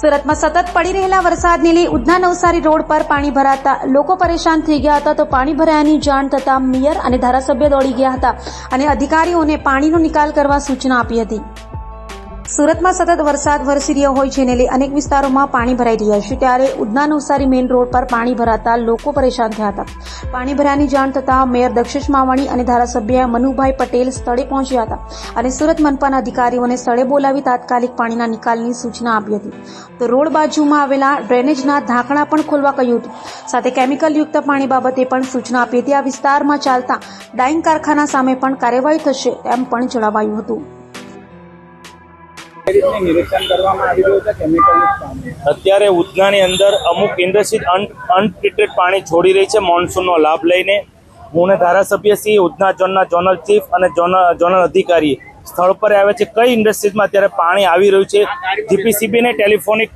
સુરતમાં સતત પડી રહેલા વરસાદને લઈ ઉધના નવસારી રોડ પર પાણી ભરાતા લોકો પરેશાન થઈ ગયા હતા તો પાણી ભરાયાની જાણ થતાં મેયર અને ધારાસભ્ય દોડી ગયા હતા અને અધિકારીઓને પાણીનો નિકાલ કરવા સૂચના આપી હતી. સુરતમાં સતત વરસાદ વરસી રહ્યો હોય જેને લઈ અનેક વિસ્તારોમાં પાણી ભરાઈ રહ્યા છે. ત્યારે ઉધના નવસારી મેઇન રોડ પર પાણી ભરાતા લોકો પરેશાન થયા હતા. પાણી ભરાની જાણ થતાં મેયર દક્ષેશ માવાણી અને ધારાસભ્ય મનુભાઈ પટેલ સ્થળે પહોંચ્યા હતા અને સુરત મનપાના અધિકારીઓને સ્થળે બોલાવી તાત્કાલિક પાણીના નિકાલની સૂચના આપી હતી. તો રોડ બાજુમાં આવેલા ડ્રેનેજના ઢાંકણા પણ ખોલવા કહ્યું હતું. સાથે કેમિકલયુક્ત પાણી બાબતે પણ સૂચના આપી હતી. આ વિસ્તારમાં ચાલતા ડાઇંગ કારખાના સામે પણ કાર્યવાહી થશે તેમ પણ જણાવાયું હતું. અત્યારે ઉધનાની અંદર અમુક ઇન્ડસ્ટ્રી અનટ્રીટેડ પાણી છોડી રહી છે, મોન્સૂનનો લાભ લઈને. હું ધારાસભ્ય શ્રી ઉધના ઝોનના ઝોનલ ચીફ અને ઝોનલ અધિકારી. સ્થળ પર આવે છે, કઈ ઇન્ડસ્ટ્રીઝમાં અત્યારે પાણી આવી રહ્યું છે? જીપીસીબીને ટેલિફોનિક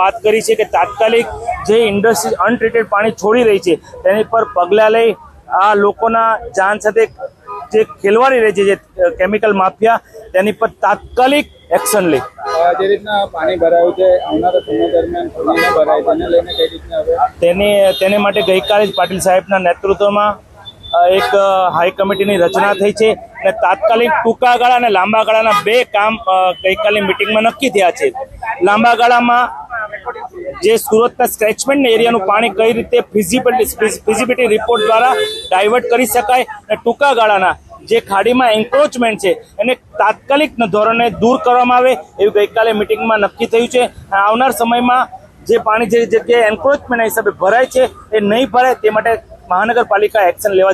વાત કરી છે કે તાત્કાલિક જે ઇન્ડસ્ટ્રીઝ અનટ્રીટેડ પાણી છોડી રહી છે, તેની પર પગલાં લઈ આ લોકોના જાન સાથે જે ખેલવાડી રહી છે જે કેમિકલ માફિયા તેની પર તાત્કાલિક એક્શન લે. જે રીતના પાણી ભરાયું છે આવનારા સમય દરમિયાન ભરાય તેને લઈને કઈ રીતના તેની તેને માટે ગઈકાલે જ પાટીલ સાહેબના નેતૃત્વમાં એક હાઈ કમિટીની રચના થઈ છે અને તાત્કાલિક ટૂંકા ગાળા અને લાંબા ગાળાના બે કામ ગઈકાલની મિટિંગમાં નક્કી થયા છે. લાંબા ગાળામાં જે સુરતના સ્ટ્રેચમેન્ટ એરિયાનું પાણી કઈ રીતે ફિઝિબિલિટી ફિઝિબિલિટી રિપોર્ટ દ્વારા ડાયવર્ટ કરી શકાય અને ટૂંકા ગાળાના જે ખાડીમાં એન્ક્રોચમેન્ટ છે, એને તાત્કાલિક ધોરણે દૂર કરવામાં આવે એવું ગઈકાલે મિટિંગમાં નક્કી થયું છે. આવનાર સમયમાં જે પાણી જે જગ્યાએ એન્ક્રોચમેન્ટ હિસાબે ભરાય છે, એ નહીં ભરાય તે માટે મહાનગરપાલિકા એક્શન લેવા